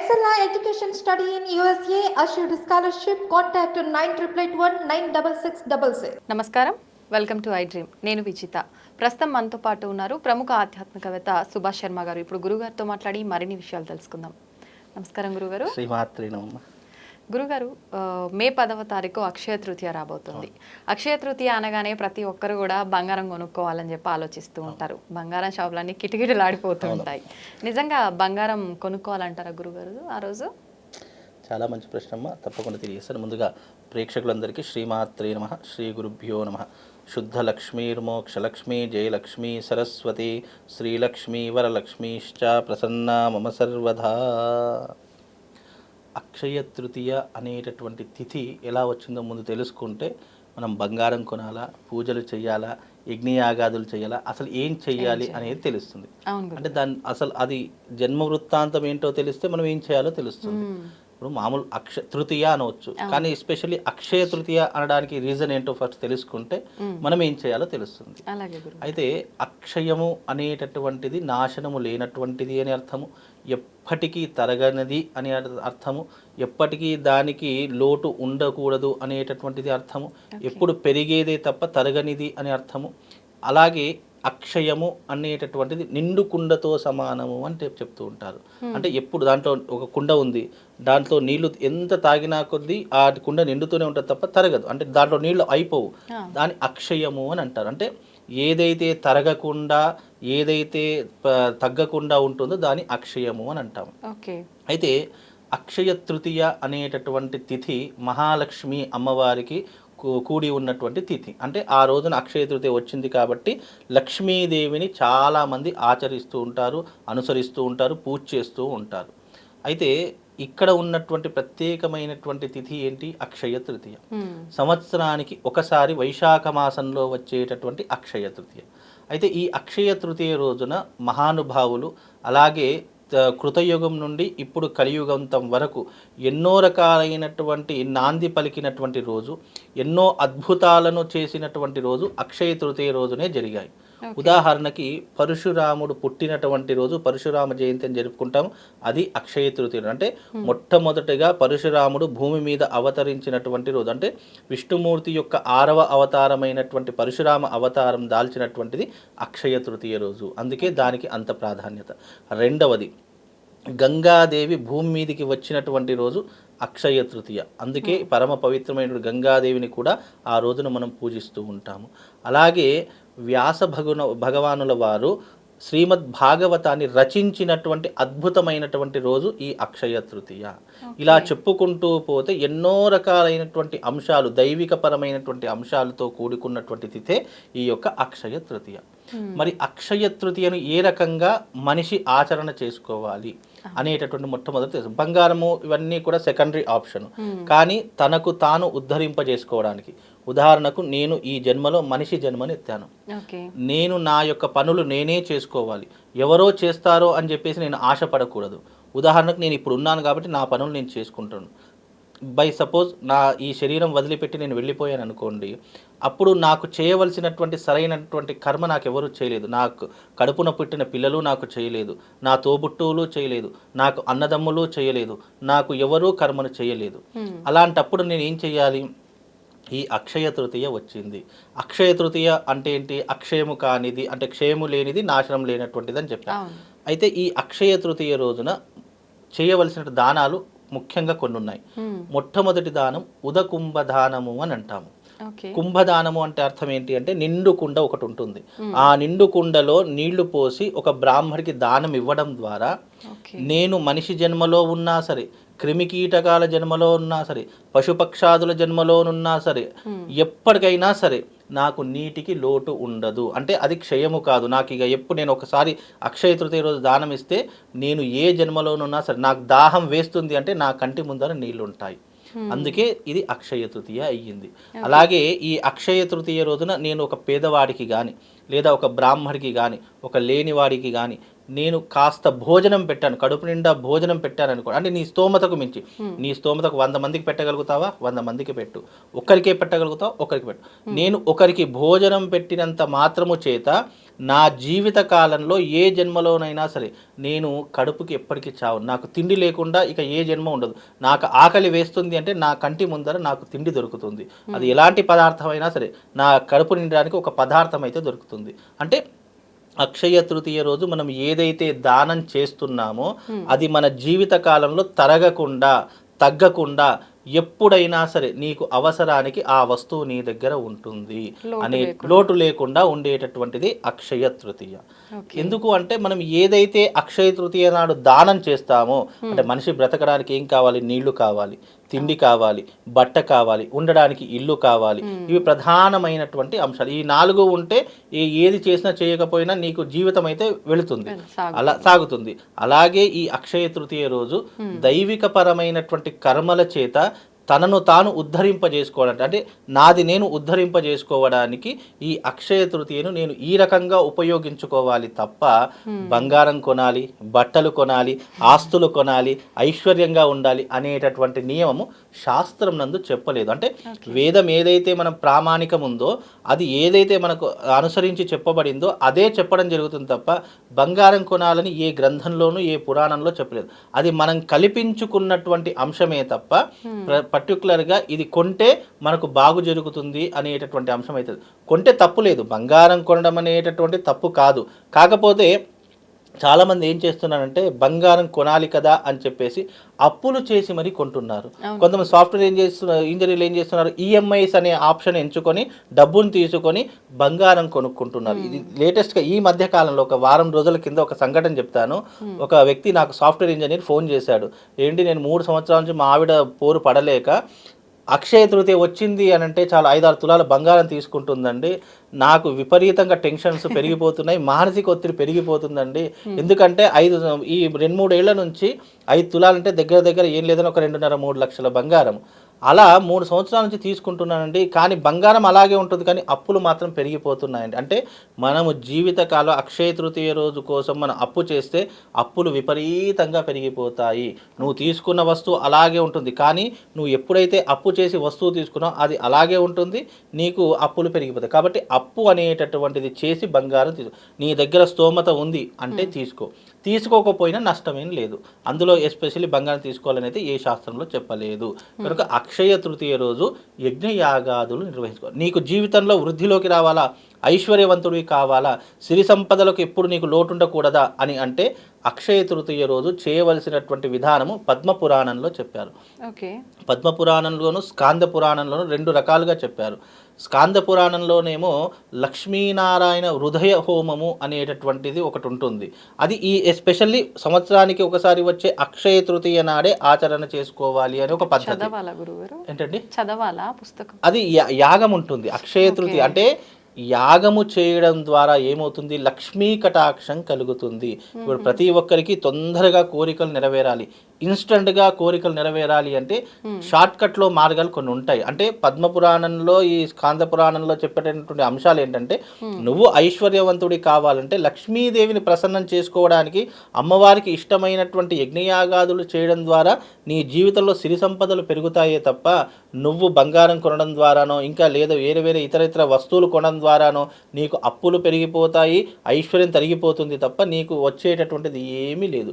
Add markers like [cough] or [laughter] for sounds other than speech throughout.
Excella Education Study in USA assured scholarship. Contact 9881 నమస్కారం. Welcome to I dream నేను విజిత. ప్రస్తుతం మనతో పాటు ఉన్నారు ప్రముఖ ఆధ్యాత్మికవేత్త సుభాష్ శర్మ గారు. ఇప్పుడు గురుగారితో మాట్లాడి మరిన్ని విషయాలు తెలుసుకుందాం. నమస్కారం గురుగారు. శ్రీమాత్రి నమ్మ గురుగారు మే పదవ తారీఖు అక్షయ తృతీయ రాబోతుంది. అక్షయ తృతీయ అనగానే ప్రతి ఒక్కరు కూడా బంగారం కొనుక్కోవాలని చెప్పి ఆలోచిస్తూ ఉంటారు. బంగారం షాపులన్నీ కిటకిటలాడిపోతూ ఉంటాయి నిజంగా బంగారం కొనుక్కోవాలంటారా గురుగారు ఆ రోజు? చాలా మంచి ప్రశ్న అమ్మ. తప్పకుండా తెలియజేస్తాను. ముందుగా ప్రేక్షకులందరికీ శ్రీమాత్రే నమ. శ్రీ గురుభ్యో నమ. శుద్ధ లక్ష్మీర్మోక్షలక్ష్మీ జయలక్ష్మీ సరస్వతి శ్రీలక్ష్మీ వరలక్ష్మీశ్చ ప్రసన్నా మమ సర్వదా. అక్షయ తృతీయ అనేటటువంటి తిథి ఎలా వచ్చిందో ముందు తెలుసుకుంటే మనం బంగారం కొనాలా పూజలు చేయాలా యజ్ఞయాగాదులు చేయాలా అసలు ఏం చెయ్యాలి అనేది తెలుస్తుంది. అంటే దాని అసలు అది జన్మ వృత్తాంతం ఏంటో తెలిస్తే మనం ఏం చేయాలో తెలుస్తుంది. ఇప్పుడు మామూలు అక్ష తృతీయ అనవచ్చు. కానీ ఎస్పెషల్లీ అక్షయ తృతీయ అనడానికి రీజన్ ఏంటో ఫస్ట్ తెలుసుకుంటే మనం ఏం చేయాలో తెలుస్తుంది. అయితే అక్షయము అనేటటువంటిది నాశనము లేనటువంటిది అని అర్థము ఎప్పటికీ తరగనిది అని అర్థ- అర్థము ఎప్పటికీ దానికి లోటు ఉండకూడదు అనేటటువంటిది అర్థము ఎప్పుడు పెరిగేదే తప్ప తరగనిది అని అర్థము. అలాగే అక్షయము అనేటటువంటిది నిండు కుండతో సమానము అని చెప్- చెప్తూ ఉంటారు. అంటే ఎప్పుడు దాంట్లో ఒక కుండ ఉంది దాంట్లో నీళ్ళు ఎంత తాగినా కొద్దీ ఆ కుండ నిండుతూనే ఉంటుంది తప్ప తరగదు. అంటే దాంట్లో నీళ్ళు అయిపోవు. దాని అక్షయము అని అంటారు. అంటే ఏదైతే తరగకుండా ఏదైతే తగ్గకుండా ఉంటుందో దాని అక్షయము అని అంటాము ఓకే. అయితే అక్షయ తృతీయ అనేటటువంటి తిథి మహాలక్ష్మి అమ్మవారికి కూడి ఉన్నటువంటి తిథి. అంటే ఆ రోజున అక్షయ తృతీయ వచ్చింది కాబట్టి లక్ష్మీదేవిని చాలామంది ఆచరిస్తూ ఉంటారు అనుసరిస్తూ ఉంటారు పూజ చేస్తూ ఉంటారు. అయితే ఇక్కడ ఉన్నటువంటి ప్రత్యేకమైనటువంటి తిథి ఏంటి? అక్షయ తృతీయ. సంవత్సరానికి ఒకసారి వైశాఖ మాసంలో వచ్చేటటువంటి అక్షయ తృతీయ. అయితే ఈ అక్షయ తృతీయ రోజున మహానుభావులు అలాగే కృతయుగం నుండి ఇప్పుడు కలియుగంతం వరకు ఎన్నో రకాలైనటువంటి నాంది పలికినటువంటి రోజు ఎన్నో అద్భుతాలను చేసినటువంటి రోజు అక్షయ తృతీయ రోజునే జరిగాయి. ఉదాహరణకి పరశురాముడు పుట్టినటువంటి రోజు పరశురామ జయంతి అని జరుపుకుంటాం. అది అక్షయ తృతీయ అంటే మొట్టమొదటిగా పరశురాముడు భూమి మీద అవతరించినటువంటి రోజు. అంటే విష్ణుమూర్తి యొక్క ఆరవ అవతారమైనటువంటి పరశురామ అవతారం దాల్చినటువంటిది అక్షయ తృతీయ రోజు. అందుకే దానికి అంత ప్రాధాన్యత. రెండవది గంగాదేవి భూమి మీదికి వచ్చినటువంటి రోజు అక్షయ తృతీయ. అందుకే పరమ పవిత్రమైన గంగాదేవిని కూడా ఆ రోజున మనం పూజిస్తూ ఉంటాము. అలాగే వ్యాస భగున భగవానుల వారు శ్రీమద్ భాగవతాన్ని రచించినటువంటి అద్భుతమైనటువంటి రోజు ఈ అక్షయ తృతీయ. ఇలా చెప్పుకుంటూ పోతే ఎన్నో రకాలైనటువంటి అంశాలు దైవికపరమైనటువంటి అంశాలతో కూడుకున్నటువంటి తిథే ఈ యొక్క అక్షయ తృతీయ. మరి అక్షయ తృతీయను ఏ రకంగా మనిషి ఆచరణ చేసుకోవాలి అనేటటువంటి మొట్టమొదటి తెలుసు. బంగారము ఇవన్నీ కూడా సెకండరీ ఆప్షన్. కానీ తనకు తాను ఉద్ధరింపజేసుకోవడానికి. ఉదాహరణకు నేను ఈ జన్మలో మనిషి జన్మని ఎత్తాను. నేను నా యొక్క పనులు నేనే చేసుకోవాలి. ఎవరో చేస్తారో అని చెప్పేసి నేను ఆశపడకూడదు. ఉదాహరణకు నేను ఇప్పుడు ఉన్నాను కాబట్టి నా పనులు నేను చేసుకుంటాను. బై సపోజ్ నా ఈ శరీరం వదిలిపెట్టి నేను వెళ్ళిపోయాను అనుకోండి అప్పుడు నాకు చేయవలసినటువంటి సరైనటువంటి కర్మ నాకు ఎవరు చేయలేదు. నాకు కడుపున పుట్టిన పిల్లలు నాకు చేయలేదు. నా తోబుట్టువులు చేయలేదు. నాకు అన్నదమ్ములు చేయలేదు. నాకు ఎవరూ కర్మను చేయలేదు. అలాంటప్పుడు నేను ఏం చేయాలి? ఈ అక్షయ తృతీయ వచ్చింది. అక్షయ తృతీయ అంటే ఏంటి? అక్షయము కానిది అంటే క్షయము లేనిది నాశనం లేనటువంటిది అని చెప్పాను అవును. అయితే ఈ అక్షయ తృతీయ రోజున చేయవలసిన దానాలు ముఖ్యంగా కొన్ని ఉన్నాయి. మొట్టమొదటి దానం ఉదకుంభ దానము అని అంటాము. కుంభదానము అంటే అర్థం ఏంటి అంటే నిండు కుండ ఒకటి ఉంటుంది. ఆ నిండు కుండలో నీళ్ళు పోసి ఒక బ్రాహ్మడికి దానం ఇవ్వడం ద్వారా నేను మనిషి జన్మలో ఉన్నా సరే క్రిమికీటకాల జన్మలో ఉన్నా సరే పశుపక్షాదుల జన్మలోనున్నా సరే ఎప్పటికైనా సరే నాకు నీటికి లోటు ఉండదు. అంటే అది క్షయము కాదు. నాకు ఇక ఎప్పుడు నేను ఒకసారి అక్షయ తృతీయ రోజు దానం ఇస్తే నేను ఏ జన్మలోనున్నా సరే నాకు దాహం వేస్తుంది అంటే నా కంటి ముందర నీళ్ళు ఉంటాయి అందుకే ఇది అక్షయ తృతీయ అయ్యింది. అలాగే ఈ అక్షయ తృతీయ రోజున నేను ఒక పేదవాడికి కానీ లేదా ఒక బ్రాహ్మడికి కానీ ఒక లేనివాడికి కానీ నేను కాస్త భోజనం పెట్టాను కడుపు నిండా భోజనం పెట్టాను అనుకో అంటే నీ స్తోమతకు మించి. నీ స్తోమతకు వంద మందికి పెట్టగలుగుతావా? వంద మందికి పెట్టు. ఒక్కరికే పెట్టగలుగుతావా? ఒకరికి పెట్టు. నేను ఒకరికి భోజనం పెట్టినంత మాత్రము చేత నా జీవిత కాలంలో ఏ జన్మలోనైనా సరే నేను కడుపుకి ఎప్పటికీ చావు. నాకు తిండి లేకుండా ఇక ఏ జన్మ ఉండదు. నాకు ఆకలి వేస్తుంది అంటే నా కంటి ముందర నాకు తిండి దొరుకుతుంది. అది ఎలాంటి పదార్థం అయినా సరే నా కడుపు నిండడానికి ఒక పదార్థం అయితే దొరుకుతుంది. అంటే అక్షయ తృతీయ రోజు మనం ఏదైతే దానం చేస్తున్నామో అది మన జీవిత కాలంలో తరగకుండా తగ్గకుండా ఎప్పుడైనా సరే నీకు అవసరానికి ఆ వస్తువు నీ దగ్గర ఉంటుంది. అనే లోటు లేకుండా ఉండేటటువంటిది అక్షయ తృతీయ. ఎందుకు అంటే మనం ఏదైతే అక్షయ తృతీయ నాడు దానం చేస్తామో అంటే మనిషి బ్రతకడానికి ఏం కావాలి? నీళ్ళు కావాలి తిండి కావాలి బట్ట కావాలి ఉండడానికి ఇల్లు కావాలి. ఇవి ప్రధానమైనటువంటి అంశాలు. ఈ నాలుగు ఉంటే ఏది చేసినా చేయకపోయినా నీకు జీవితం అయితే వెళుతుంది. అలా సాగుతుంది. అలాగే ఈ అక్షయ తృతీయ రోజు దైవిక పరమైనటువంటి కర్మల చేత తనను తాను ఉద్ధరింపజేసుకోవడానికి అంటే నాది నేను ఉద్ధరింపజేసుకోవడానికి ఈ అక్షయ తృతీయను నేను ఈ రకంగా ఉపయోగించుకోవాలి తప్ప బంగారం కొనాలి బట్టలు కొనాలి ఆస్తులు కొనాలి ఐశ్వర్యంగా ఉండాలి అనేటటువంటి నియమము శాస్త్రం నందు చెప్పలేదు. అంటే వేదం ఏదైతే మనం ప్రామాణికం ఉందో అది ఏదైతే మనకు అనుసరించి చెప్పబడిందో అదే చెప్పడం జరుగుతుంది తప్ప బంగారం కొనాలని ఏ గ్రంథంలోనూ ఏ పురాణంలో చెప్పలేదు. అది మనం కల్పించుకున్నటువంటి అంశమే తప్ప పర్టికులర్గా ఇది కొంటే మనకు బాగు జరుగుతుంది అనేటటువంటి అంశం అవుతుంది. కొంటే తప్పు లేదు. బంగారం కొనడం అనేటటువంటి తప్పు కాదు. కాకపోతే చాలామంది ఏం చేస్తున్నారంటే బంగారం కొనాలి కదా అని చెప్పేసి అప్పులు చేసి మరీ కొంటున్నారు. కొంతమంది సాఫ్ట్వేర్ ఏం చేస్తున్నారు ఇంజనీర్లు ఏం చేస్తున్నారు ఈఎంఐస్ అనే ఆప్షన్ ఎంచుకొని డబ్బును తీసుకొని బంగారం కొనుక్కుంటున్నారు. ఇది లేటెస్ట్గా ఈ మధ్య కాలంలో ఒక వారం రోజుల కింద ఒక సంఘటన చెప్తాను. ఒక వ్యక్తి నాకు సాఫ్ట్వేర్ ఇంజనీర్ ఫోన్ చేశాడు. ఏంటి నేను మూడు సంవత్సరాల నుంచి మా ఆవిడ పోరు పడలేక అక్షయ తృతీయ వచ్చింది అని అంటే చాలా ఐదారు తులాల బంగారం తీసుకుంటుందండి. నాకు విపరీతంగా టెన్షన్స్ పెరిగిపోతున్నాయి [laughs] మానసిక ఒత్తిడి పెరిగిపోతుందండి. ఎందుకంటే ఐదు ఈ రెండు మూడేళ్ళ నుంచి ఐదు తులాలంటే దగ్గర దగ్గర ఏం లేదని ఒక రెండున్నర మూడు లక్షల బంగారం. అలా మూడు సంవత్సరాల నుంచి తీసుకుంటున్నానండి. కానీ బంగారం అలాగే ఉంటుంది. కానీ అప్పులు మాత్రం పెరిగిపోతున్నాయండి. అంటే మనము జీవితకాలం అక్షయ తృతీయ రోజు కోసం మనం అప్పు చేస్తే అప్పులు విపరీతంగా పెరిగిపోతాయి. నువ్వు తీసుకున్న వస్తువు అలాగే ఉంటుంది. కానీ నువ్వు ఎప్పుడైతే అప్పు చేసి వస్తువు తీసుకున్నావు అది అలాగే ఉంటుంది. నీకు అప్పులు పెరిగిపోతాయి. కాబట్టి అప్పు అనేటటువంటిది చేసి బంగారం తీసు నీ దగ్గర స్తోమత ఉంది అంటే తీసుకో. తీసుకోకపోయినా నష్టమేం లేదు. అందులో ఎస్పెషల్లీ బంగారం తీసుకోవాలని అయితే ఏ శాస్త్రంలో చెప్పలేదు. కనుక అక్షయ తృతీయ రోజు యజ్ఞ యాగాదులు నిర్వహించుకో నీకు జీవితంలో వృద్ధిలోకి రావాలా? ఐశ్వర్యవంతుడివి కావాలా? సిరి సంపదలకు ఎప్పుడు నీకు లోటు ఉండకూడదా అని అంటే అక్షయ తృతీయ రోజు చేయవలసినటువంటి విధానము పద్మ పురాణంలో చెప్పారు. ఓకే. పద్మ పురాణంలోను స్కాంద పురాణంలోను రెండు రకాలుగా చెప్పారు. స్కాంద పురాణంలోనేమో లక్ష్మీనారాయణ హృదయ హోమము అనేటటువంటిది ఒకటి ఉంటుంది. అది ఈ ఎస్పెషల్లీ సంవత్సరానికి ఒకసారి వచ్చే అక్షయ తృతీయ నాడే ఆచరణ చేసుకోవాలి అని ఒక పద్ధతి. ఏంటండి? చదవాలా పుస్తకం? అది యాగం ఉంటుంది. అక్షయ తృతీయ అంటే యాగము చేయడం ద్వారా ఏమవుతుంది? లక్ష్మీ కటాక్షం కలుగుతుంది. ఇప్పుడు ప్రతి ఒక్కరికి తొందరగా కోరికలు నెరవేరాలి. ఇన్స్టంట్గా కోరికలు నెరవేరాలి అంటే షార్ట్ కట్లో మార్గాలు కొన్ని ఉంటాయి. అంటే పద్మ పురాణంలో ఈ స్కాంద పురాణంలో చెప్పేటటువంటి అంశాలు ఏంటంటే నువ్వు ఐశ్వర్యవంతుడి కావాలంటే లక్ష్మీదేవిని ప్రసన్నం చేసుకోవడానికి అమ్మవారికి ఇష్టమైనటువంటి యజ్ఞయాగాదులు చేయడం ద్వారా నీ జీవితంలో సిరి సంపదలు పెరుగుతాయే తప్ప నువ్వు బంగారం కొనడం ద్వారానో ఇంకా లేదా వేరే వేరే ఇతర ఇతర వస్తువులు కొనడం ద్వారానో నీకు అప్పులు పెరిగిపోతాయి ఐశ్వర్యం తరిగిపోతుంది తప్ప నీకు వచ్చేటటువంటిది ఏమీ లేదు.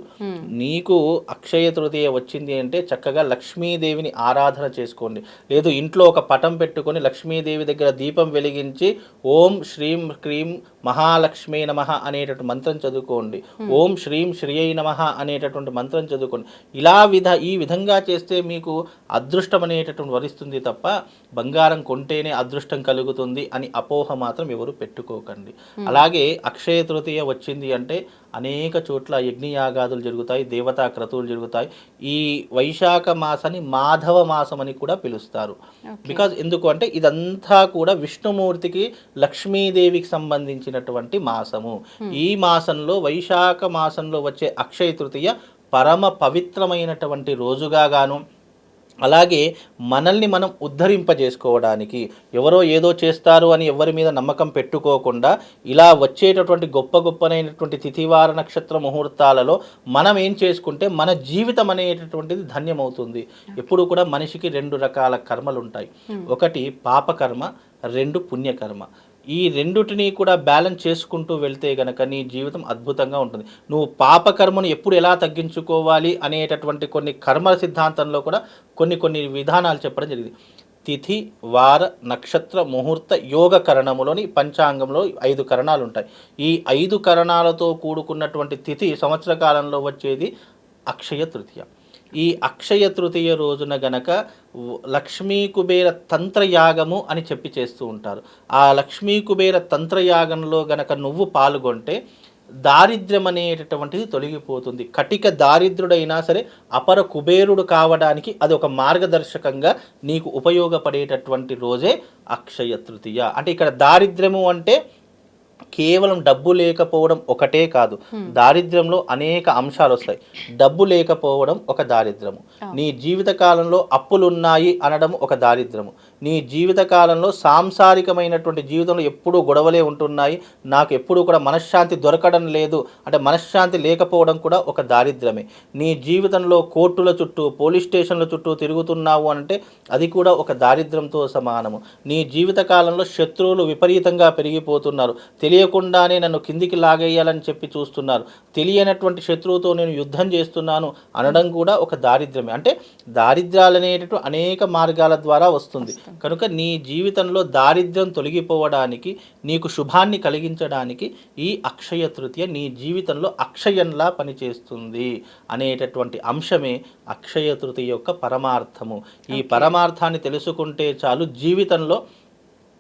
నీకు అక్షయ తృతీయ వచ్చింది అంటే చక్కగా లక్ష్మీదేవిని ఆరాధన చేసుకోండి. లేదు ఇంట్లో ఒక పటం పెట్టుకొని లక్ష్మీదేవి దగ్గర దీపం వెలిగించి ఓం శ్రీం క్రీం మహాలక్ష్మీ నమ అనేటటువంటి మంత్రం చదువుకోండి. ఓం శ్రీం శ్రీయై నమ అనేటటువంటి మంత్రం చదువుకోండి. ఇలా విధ ఈ విధంగా చేస్తే మీకు అదృష్టం అనేటటువంటి వరిస్తుంది తప్ప బంగారం కొంటేనే అదృష్టం కలుగుతుంది అని అపోహ మాత్రం ఎవరు పెట్టుకోకండి. అలాగే అక్షయ తృతీయ వచ్చింది అంటే అనేక చోట్ల యజ్ఞయాగాదులు జరుగుతాయి దేవతా క్రతువులు జరుగుతాయి. ఈ వైశాఖ మాసాన్ని మాధవ మాసం అని కూడా పిలుస్తారు. బికాజ్ ఎందుకు అంటే ఇదంతా కూడా విష్ణుమూర్తికి లక్ష్మీదేవికి సంబంధించినటువంటి మాసము. ఈ మాసంలో వైశాఖ మాసంలో వచ్చే అక్షయ తృతీయ పరమ పవిత్రమైనటువంటి రోజుగా గాను అలాగే మనల్ని మనం ఉద్ధరింపజేసుకోవడానికి ఎవరో ఏదో చేస్తారు అని ఎవరి మీద నమ్మకం పెట్టుకోకుండా ఇలా వచ్చేటటువంటి గొప్ప గొప్పనైనటువంటి తిథివార నక్షత్ర ముహూర్తాలలో మనం ఏం చేసుకుంటే మన జీవితం అనేటటువంటిది ధన్యమవుతుంది. ఎప్పుడు కూడా మనిషికి రెండు రకాల కర్మలు ఉంటాయి ఒకటి పాపకర్మ రెండు పుణ్యకర్మ. ఈ రెండుటిని కూడా బ్యాలెన్స్ చేసుకుంటూ వెళ్తే గనక నీ జీవితం అద్భుతంగా ఉంటుంది. నువ్వు పాపకర్మను ఎప్పుడు ఎలా తగ్గించుకోవాలి అనేటటువంటి కొన్ని కర్మల సిద్ధాంతంలో కూడా కొన్ని కొన్ని విధానాలు చెప్పడం జరిగింది. తిథి వార నక్షత్ర ముహూర్త యోగ కరణములోని పంచాంగంలో ఐదు కరణాలు ఉంటాయి. ఈ ఐదు కరణాలతో కూడుకున్నటువంటి తిథి సంవత్సర కాలంలో వచ్చేది అక్షయ తృతీయ. ఈ అక్షయ తృతీయ రోజున గనక లక్ష్మీ కుబేర తంత్రయాగము అని చెప్పి చేస్తూ ఉంటారు. ఆ లక్ష్మీ కుబేర తంత్రయాగంలో గనక నువ్వు పాల్గొంటే దారిద్ర్యం అనేటటువంటిది తొలగిపోతుంది. కటిక దారిద్రుడైనా సరే అపర కుబేరుడు కావడానికి అది ఒక మార్గదర్శకంగా నీకు ఉపయోగపడేటటువంటి రోజే అక్షయ తృతీయ. అంటే ఇక్కడ దారిద్ర్యము అంటే కేవలం డబ్బు లేకపోవడం ఒకటే కాదు. దారిద్ర్యంలో అనేక అంశాలు వస్తాయి. డబ్బు లేకపోవడం ఒక దారిద్రము నీ జీవిత కాలంలో అప్పులున్నాయి అనడం ఒక దారిద్రము నీ జీవితకాలంలో సాంసారికమైనటువంటి జీవితంలో ఎప్పుడూ గొడవలే ఉంటున్నాయి. నాకు ఎప్పుడూ కూడా మనశ్శాంతి దొరకడం లేదు. అంటే మనశ్శాంతి లేకపోవడం కూడా ఒక దారిద్రమే. నీ జీవితంలో కోర్టుల చుట్టూ పోలీస్ స్టేషన్ల చుట్టూ తిరుగుతున్నావు అంటే అది కూడా ఒక దారిద్రంతో సమానము. నీ జీవితకాలంలో శత్రువులు విపరీతంగా పెరిగిపోతున్నారు. తెలియకుండానే నన్ను కిందికి లాగేయాలని చెప్పి చూస్తున్నారు. తెలియనటువంటి శత్రువుతో నేను యుద్ధం చేస్తున్నాను అనడం కూడా ఒక దారిద్ర్యమే. అంటే దారిద్ర్యాలనేటటువంటి అనేక మార్గాల ద్వారా వస్తుంది. కనుక నీ జీవితంలో దారిద్ర్యం తొలగిపోవడానికి నీకు శుభాన్ని కలిగించడానికి ఈ అక్షయ తృతీయ నీ జీవితంలో అక్షయంలా పనిచేస్తుంది అనేటటువంటి అంశమే అక్షయ తృతీయ యొక్క పరమార్థము. ఈ పరమార్థాన్ని తెలుసుకుంటే చాలు జీవితంలో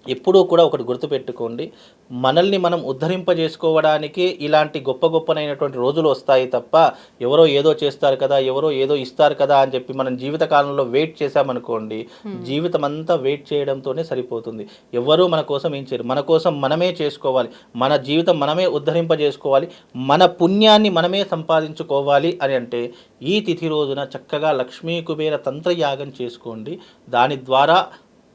ఎప్పుడూ కూడా ఒకటి గుర్తుపెట్టుకోండి. మనల్ని మనం ఉద్ధరింపజేసుకోవడానికి ఇలాంటి గొప్ప గొప్పనైనటువంటి రోజులు వస్తాయి తప్ప ఎవరో ఏదో చేస్తారు కదా ఎవరో ఏదో ఇస్తారు కదా అని చెప్పి మనం జీవిత కాలంలో వెయిట్ చేశామనుకోండి జీవితం అంతా వెయిట్ చేయడంతోనే సరిపోతుంది. ఎవరు మన కోసం ఏం చేయరు. మన కోసం మనమే చేసుకోవాలి. మన జీవితం మనమే ఉద్ధరింపజేసుకోవాలి. మన పుణ్యాన్ని మనమే సంపాదించుకోవాలి అని అంటే ఈ తిథి రోజున చక్కగా లక్ష్మీ కుబేర తంత్రయాగం చేసుకోండి. దాని ద్వారా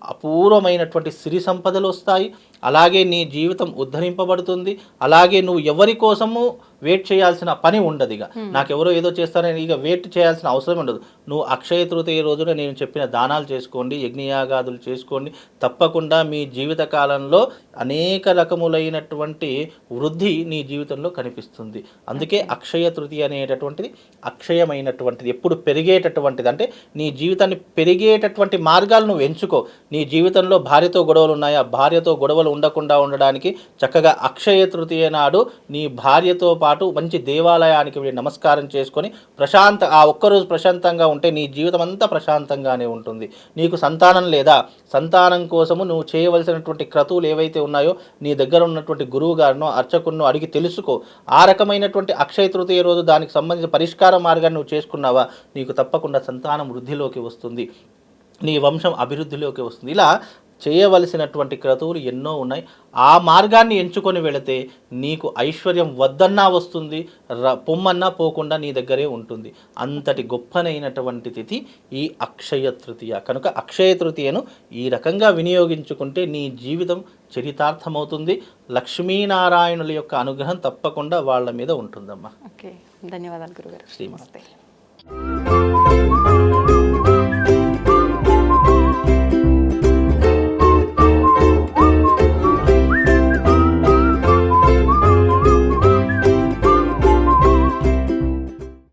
అపూర్వమైనటువంటి సిరి సంపదలు వస్తాయి. అలాగే నీ జీవితం ఉద్ధరింపబడుతుంది. అలాగే నువ్వు ఎవరి కోసము వెయిట్ చేయాల్సిన పని ఉండదు ఇక. నాకెవరో ఏదో చేస్తారని ఇక వెయిట్ చేయాల్సిన అవసరం ఉండదు. నువ్వు అక్షయ తృతీయ రోజున నేను చెప్పిన దానాలు చేసుకోండి యజ్ఞయాగాదులు చేసుకోండి. తప్పకుండా మీ జీవిత కాలంలో అనేక రకములైనటువంటి వృద్ధి నీ జీవితంలో కనిపిస్తుంది. అందుకే అక్షయ తృతీయ అనేటటువంటిది అక్షయమైనటువంటిది. ఎప్పుడు పెరిగేటటువంటిది. అంటే నీ జీవితాన్ని పెరిగేటటువంటి మార్గాలు నువ్వు ఎంచుకో. నీ జీవితంలో భార్యతో గొడవలు ఉన్నాయా? భార్యతో గొడవలు ఉండకుండా ఉండడానికి చక్కగా అక్షయ తృతీయ నాడు నీ భార్యతో పాటు మంచి దేవాలయానికి వెళ్ళి నమస్కారం చేసుకొని ప్రశాంత ఆ ఒక్కరోజు ప్రశాంతంగా ఉంటే నీ జీవితం అంతా ప్రశాంతంగానే ఉంటుంది. నీకు సంతానం లేదా? సంతానం కోసము నువ్వు చేయవలసినటువంటి క్రతువులు ఏవైతే ఉన్నాయో నీ దగ్గర ఉన్నటువంటి గురువు గారినో అర్చకున్నో అడిగి తెలుసుకో. ఆ రకమైనటువంటి అక్షయ తృతీయ రోజు దానికి సంబంధించిన పరిష్కార మార్గాన్ని నువ్వు చేసుకున్నావా? నీకు తప్పకుండా సంతానం వృద్ధిలోకి వస్తుంది. నీ వంశం అభివృద్ధిలోకి వస్తుంది. ఇలా చేయవలసినటువంటి క్రతువులు ఎన్నో ఉన్నాయి. ఆ మార్గాన్ని ఎంచుకొని వెళితే నీకు ఐశ్వర్యం వద్దన్నా వస్తుంది ర పొమ్మన్నా పోకుండా నీ దగ్గరే ఉంటుంది. అంతటి గొప్పనైనటువంటి తిథి ఈ అక్షయ తృతీయ. కనుక అక్షయ తృతీయను ఈ రకంగా వినియోగించుకుంటే నీ జీవితం చరితార్థమవుతుంది. లక్ష్మీనారాయణుల యొక్క అనుగ్రహం తప్పకుండా వాళ్ళ మీద ఉంటుందమ్మా. ఓకే. ధన్యవాదాలు గురుగారు. శ్రీమాత. నమస్తే.